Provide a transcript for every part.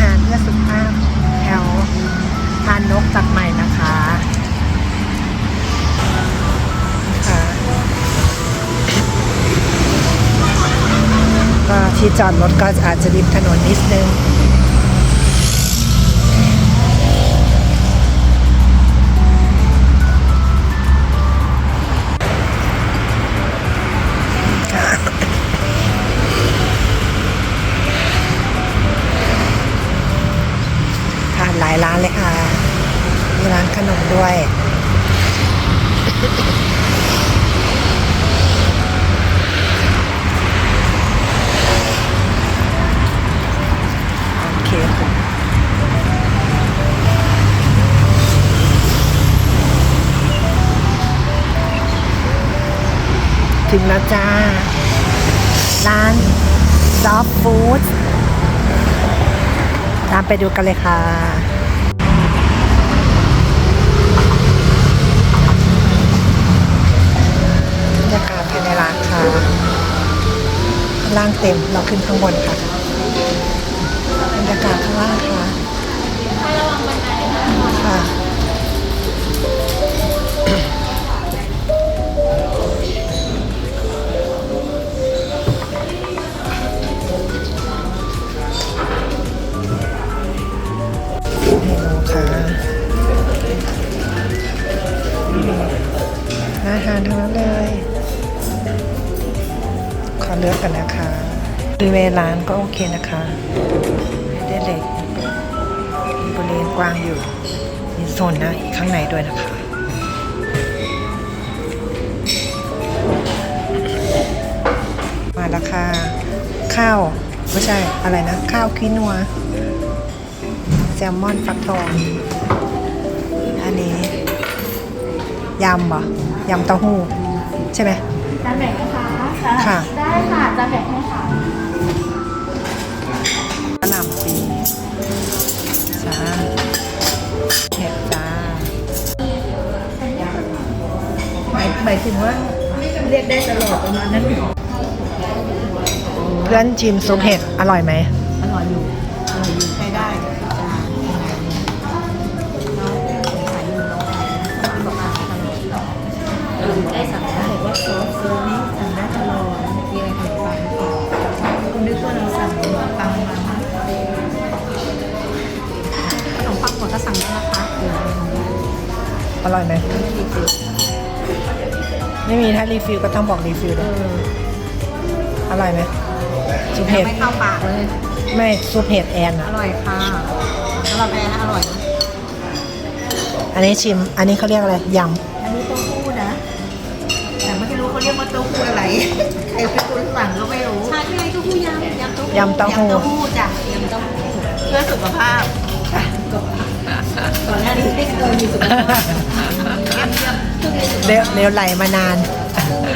หารเพื่อสุขภาพแถวทานนกตัดใหม่นะคะค่ะก็ที่จอดรถก็อาจจะริมถนนนิดนึงายร้านเลยค่ะ มีร้านขนมด้วย โอเคค่ะถึงแล้วจ้า ร้านซอฟฟู้ดตามไปดูกันเลยค่ะ เต็ม เราขึ้นข้างบนค่ะบรรยากาศข้างล่างค่ะค่ะ บริเวณร้านก็โอเคนะคะไม่ได้เล็กมีบริเวณกว้างอยู่มีโซนนะข้างในด้วยนะคะมาแล้วค่ะข้าวไม่ใช่อะไรนะ ข้าวคีนัวแซลมอนฟักทอง อันนี้ ยำเหรอยำเต้าหู้ ใช่ไหมจะแบ่งไหมคะ ค่ะ ได้ค่ะจะแบ่งให้ค่ะกระห ล่ำปีจ้าเห็ดจ้าหมายหมายถึงว่าเรียกได้ตลอดประมาณนั้นเพื่อนชิมซุปเห็ดอร่อยไหมอร่อยอยู่อร่อย ร่อยไหมไม่รีฟิลไม่มีถ้ารีฟิลก็ต้องบอกรีฟิลเอด้วยออร่อยไหมซุปยัเห็งดไม่เข้าปากเลย ไม่ซุปเห็ดแอนออะร่อยค่ะสำหรับแอนนะอร่อยนะอันนี้ชิม อันนี้เขาเรียกอะไรยอันนี้เต้าหู้นะแต่ไม่รู้เขาเรียกว่าเต้าหู้อะไรใครเป็นคนสั่งก็ไม่รู้ใช่พี่ไอ้เต้าหู้ยำยำเต้าหู้ำยำเต้าหู้ยำเต้าหู้จ้ะยำเต้าหู้เพื่อสุขภาพ ก่อนหน้านี้ไม่เคยมีสุขภาพเยี่ยมเยี่ยมเร็วเร็วไหลมานาน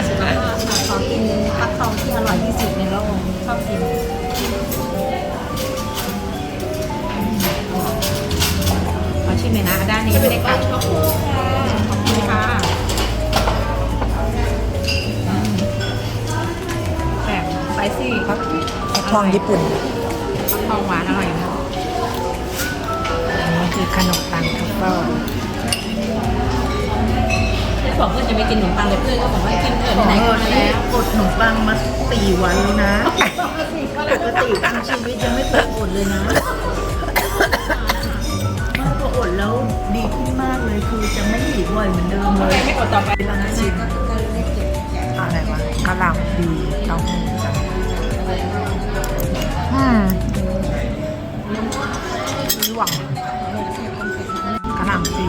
สุขภาพค่ะขอกินฟักทองที่อร่อยที่สุดในโลกชอบกินขอชิมเลยนะด้านนี้ไม่ได้กัดขอบคุณค่ะแบบสไปซี่ฟักฟักทองญี่ปุ่น กินขนมปังเลยเพื่อนก็บอกว่ากินเถอะไหนก็ไม่แล้วกดขนมปังมาสี่วันแล้วนะปกติทั้งชีวิตยังไม่เคยอดเลยนะถ้าพออดแล้วดีขึ้นมากเลยคือจะไม่หิวบ่อยเหมือนเดิมเลยไม่อดต่อไปลองชิมก็เล็กเก็บแจกอะไรวะกะหล่ำปีเต้าหู้จ้ะอืมหวังกะหล่ำปี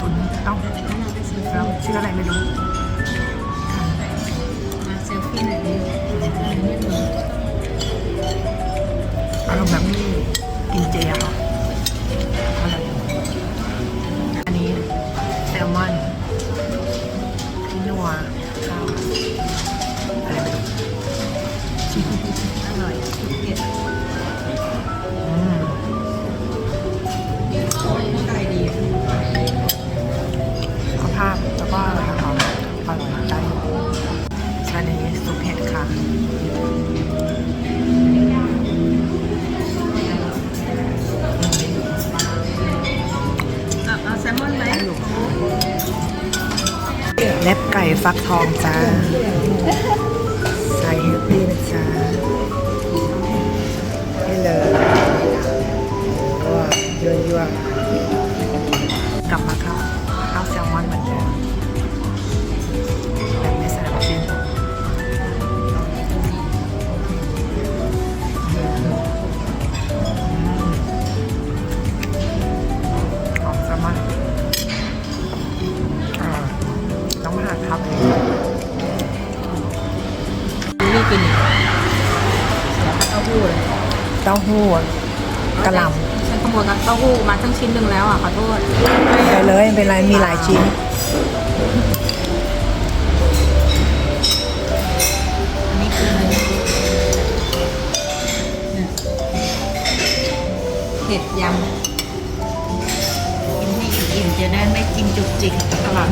ตุนเต้าหู้ แล้วชื่ออะไรไม่รู้มาเซลฟี่หน่อยดิอารมณ์แบบนี้กินเจอะ เแลมนบไก่ฟักทองจ้า ต้าหู้กระหล่ฉันขโมยกับเต้าหู้มาทั้งชิ้นหนึ่งแล้วอะขอโทษำไปเลยไม่เป็นไรมีหลายชิ้น อันนี้คืออะไรเนี่ยเห็ดยกินให้อิ่มๆจะได้ไม่กินจุกจิกำตลาด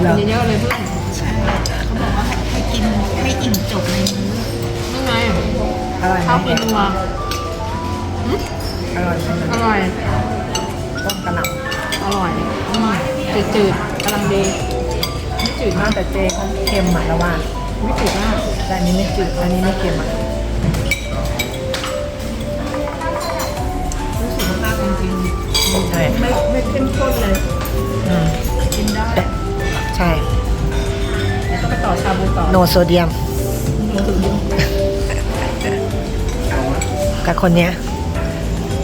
เหรอ กินเยอะๆเลยเพื่อนใช่เขาบอกว่าให้กินให้อิ่มจบในมื้อนี่ไง อร่อยไหมข้าวกินนัวอร่อยไหมอร่อย ต้มกระหล่อร่อยอืมจืดๆกำลังดีไม่จืดำมากแต่เจเขาเค็มอะแล้วว่าไม่จืดมากแต่อันนี้ไม่จืดอันนี้ไม่เค็มอะรู้สุขภาพจริงใช่ๆไม่ไม่เข้มข้นเลย อืมกินได้ใช่ แล้วก็ไปต่อชาบูต่อ โนโซเดียม กับคนเนี้ย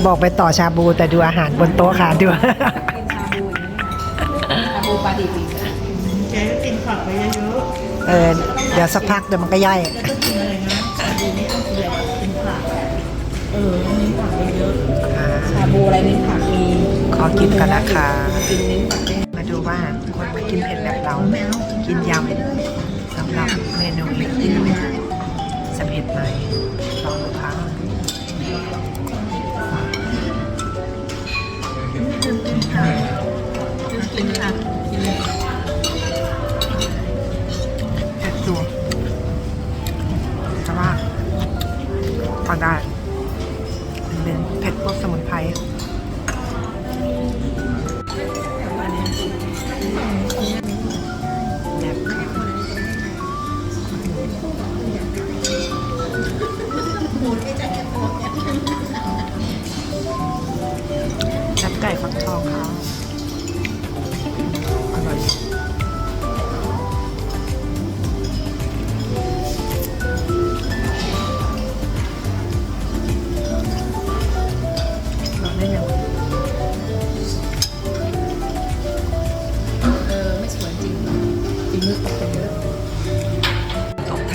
บอกไปต่อชาบูแต่ดูอาหารบนโต๊ะค่ะดูกินชาบูอย่างนี้ชาบูปลาดิบอีกเจ๊ก็กินผักไปเยอะเออเดี๋ยวสักพักเดี๋ยวมันก็ย่อยๆแล้วก็กินอะไรนะชาบูไม่ต้องกินแบบกินผักเออมีผักเยอะอ่าชาบูอะไรเน้นผักมีขอกินกันนะคะกินเน้นผักได้มาดูว่าคนไม่กินเผ็ดแบบเราๆแมวกินยำสำหรับเมนูนี้จะเผ็ดไหมลองดูค่ะ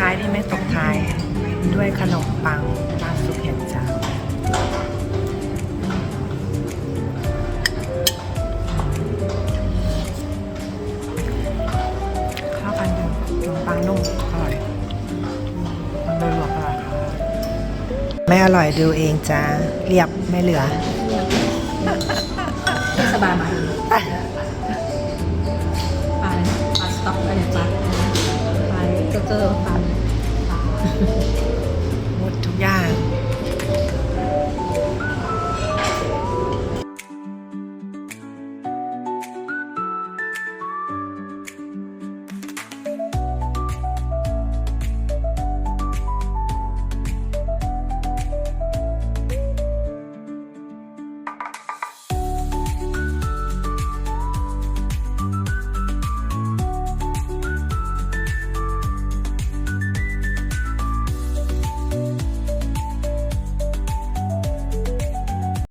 ท้ายที่ไม่ตบท้าย ด้วยขนมปังบ้านสุกเห็นจ้าข้าวกันดูขนมปังนุ่มอร่อยมันโดยรวมอร่อยค่ะไม่อร่อยดูเองจ้าเรียบไม่เหลือเทศบาลมาปลาอะไรนะปลาสต็อกอะไรปลาปลาเกอร์เกอร์ Thank you.